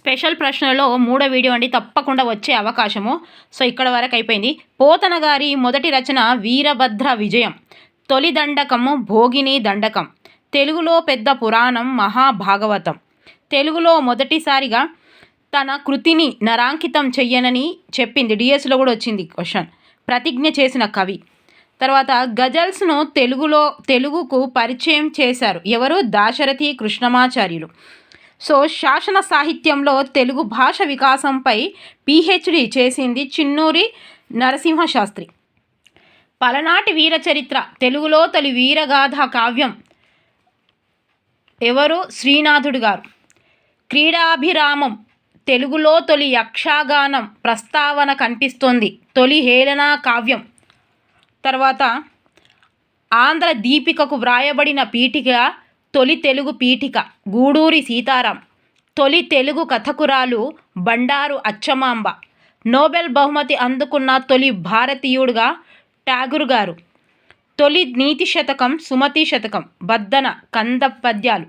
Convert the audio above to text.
Special ప్రశ్నలో మూడో video అండి తప్పకుండా వచ్చే అవకాశము. సో ఇక్కడ వరకు అయిపోయింది. పోతన గారి మొదటి రచన వీరభద్ర విజయం. తొలి దండకము భోగిని దండకం. తెలుగులో పెద్ద పురాణం మహాభాగవతం. తెలుగులో మొదటిసారిగా తన కృతిని నరాంకితం చెయ్యనని చెప్పింది. డిఎస్లో కూడా వచ్చింది క్వశ్చన్. ప్రతిజ్ఞ చేసిన కవి. తర్వాత గజల్స్ను తెలుగులో తెలుగుకు పరిచయం చేశారు. ఎవరు? దాశరథి కృష్ణమాచార్యులు. సో శాసన సాహిత్యంలో తెలుగు భాష వికాసంపై పిహెచ్డి చేసింది చిన్నూరి నరసింహ శాస్త్రి పలనాటి వీర చరిత్ర తెలుగులో తొలి వీరగాథ కావ్యం ఎవరు? శ్రీనాథుడు గారు. క్రీడాభిరామం తెలుగులో తొలి యక్షగానం ప్రస్తావన కనిపిస్తోంది. తొలి హేళనా కావ్యం. తర్వాత ఆంధ్ర దీపికకు వ్రాయబడిన పీఠిక తొలి తెలుగు పీఠిక గూడూరి సీతారాం. తొలి తెలుగు కథకురాలు బండారు అచ్చమాంబ. నోబెల్ బహుమతి అందుకున్న తొలి భారతీయుడుగా ఠాగూర్ గారు. తొలి నీతి శతకం సుమతి శతకం బద్దన కంద పద్యాలు